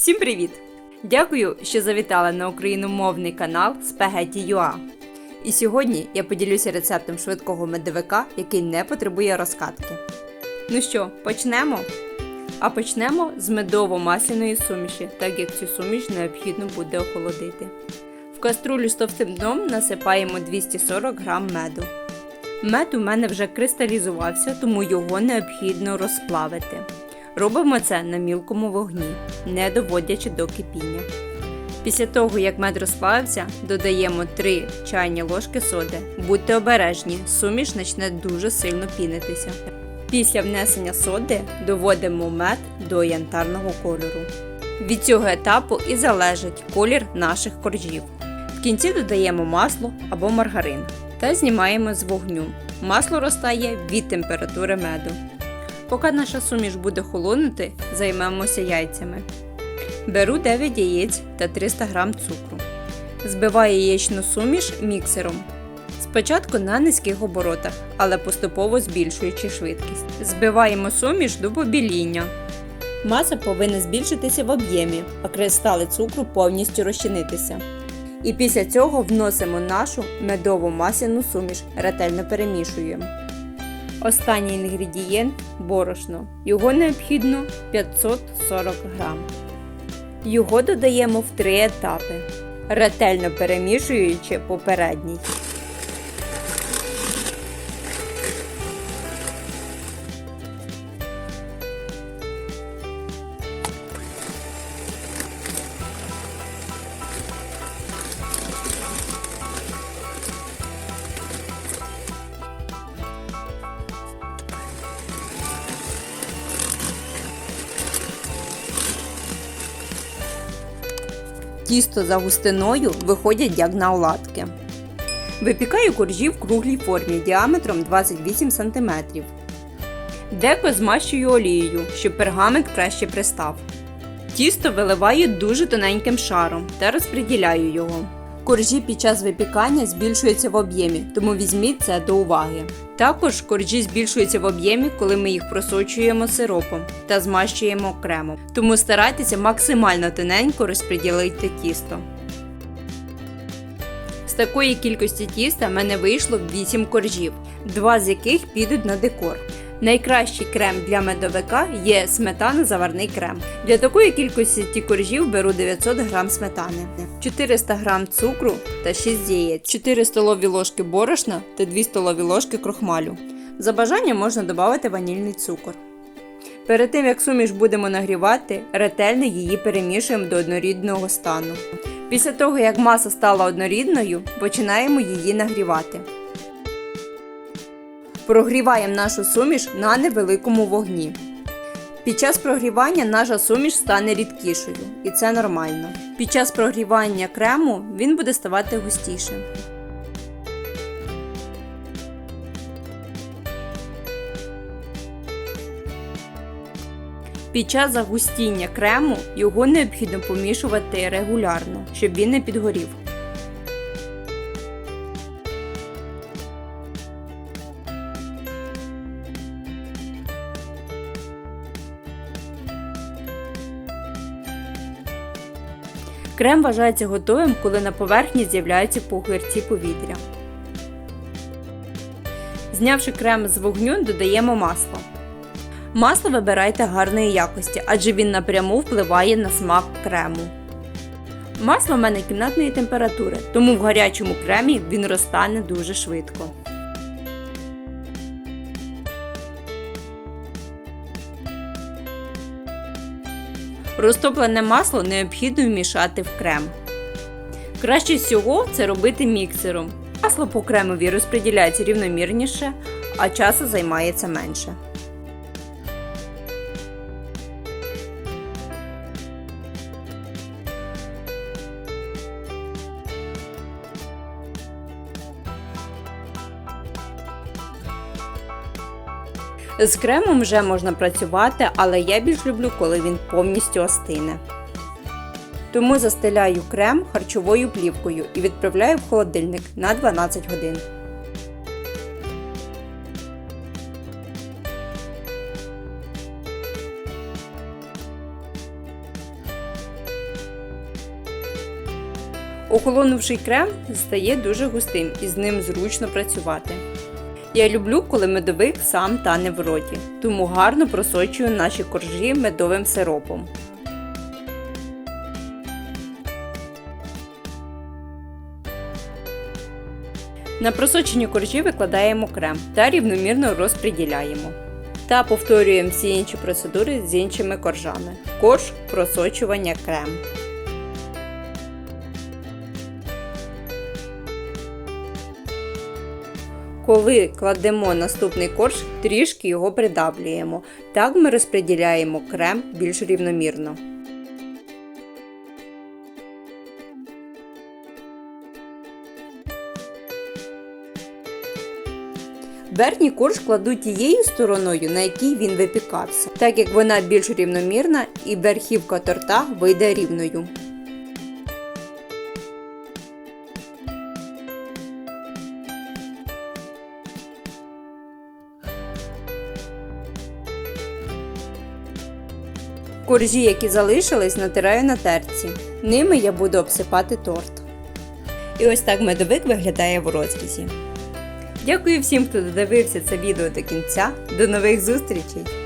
Всім привіт! Дякую, що завітали на україномовний канал Spaghetti.ua. І сьогодні я поділюся рецептом швидкого медовика, який не потребує розкатки. Ну що, почнемо? А почнемо з медово-масляної суміші, так як цю суміш необхідно буде охолодити. В каструлю з товстим дном насипаємо 240 г меду. Мед у мене вже кристалізувався, тому його необхідно розплавити. Робимо це на мілкому вогні, не доводячи до кипіння. Після того, як мед розплавився, додаємо 3 чайні ложки соди. Будьте обережні, суміш почне дуже сильно пінитися. Після внесення соди доводимо мед до янтарного кольору. Від цього етапу і залежить колір наших коржів. В кінці додаємо масло або маргарин та знімаємо з вогню. Масло розтає від температури меду. Поки наша суміш буде холонути, займемося яйцями. Беру 9 яєць та 300 г цукру. Збиваю яєчну суміш міксером. Спочатку на низьких оборотах, але поступово збільшуючи швидкість. Збиваємо суміш до побіління. Маса повинна збільшитися в об'ємі, а кристали цукру повністю розчинитися. І після цього вносимо нашу медово масляну суміш, ретельно перемішуємо. Останній інгредієнт борошно. Його необхідно 540 грам. Його додаємо в три етапи, ретельно перемішуючи попередній. Тісто за густиною виходять як на оладки. Випікаю коржі в круглій формі діаметром 28 см. Деко змащую олією, щоб пергамент краще пристав. Тісто виливаю дуже тоненьким шаром та розподіляю його. Коржі під час випікання збільшуються в об'ємі, тому візьміть це до уваги. Також коржі збільшуються в об'ємі, коли ми їх просочуємо сиропом та змащуємо кремом. Тому старайтеся максимально тоненько розподілити тісто. З такої кількості тіста в мене вийшло 8 коржів, два з яких підуть на декор. Найкращий крем для медовика є сметано-заварний крем. Для такої кількості коржів беру 900 г сметани, 400 г цукру та 6 яєць, 4 столові ложки борошна та 2 столові ложки крохмалю. За бажанням можна додати ванільний цукор. Перед тим як суміш будемо нагрівати, ретельно її перемішуємо до однорідного стану. Після того, як маса стала однорідною, починаємо її нагрівати. Прогріваємо нашу суміш на невеликому вогні. Під час прогрівання наша суміш стане рідкішою, і це нормально. Під час прогрівання крему він буде ставати густішим. Під час загустіння крему його необхідно помішувати регулярно, щоб він не підгорів. Крем вважається готовим, коли на поверхні з'являються погірці повітря. Знявши крем з вогню, додаємо масло. Масло вибирайте гарної якості, адже він напряму впливає на смак крему. Масло в мене кімнатної температури, тому в гарячому кремі він розтане дуже швидко. Розтоплене масло необхідно вмішати в крем. Краще всього це робити міксером. Масло по кремові розподіляється рівномірніше, а часу займається менше. З кремом вже можна працювати, але я більш люблю, коли він повністю остине. Тому застеляю крем харчовою плівкою і відправляю в холодильник на 12 годин. Охолонувший крем стає дуже густим і з ним зручно працювати. Я люблю, коли медовик сам тане в роті, тому гарно просочую наші коржі медовим сиропом. На просочені коржі викладаємо крем та рівномірно розподіляємо. Та повторюємо всі інші процедури з іншими коржами. Корж просочування крем. Коли кладемо наступний корж, трішки його придавлюємо. Так ми розподіляємо крем більш рівномірно. Верхній корж кладу тією стороною, на якій він випікався, так як вона більш рівномірна і верхівка торта вийде рівною. Коржі, які залишились, натираю на терці. Ними я буду обсипати торт. І ось так медовик виглядає в розрізі. Дякую всім, хто додивився це відео до кінця. До нових зустрічей!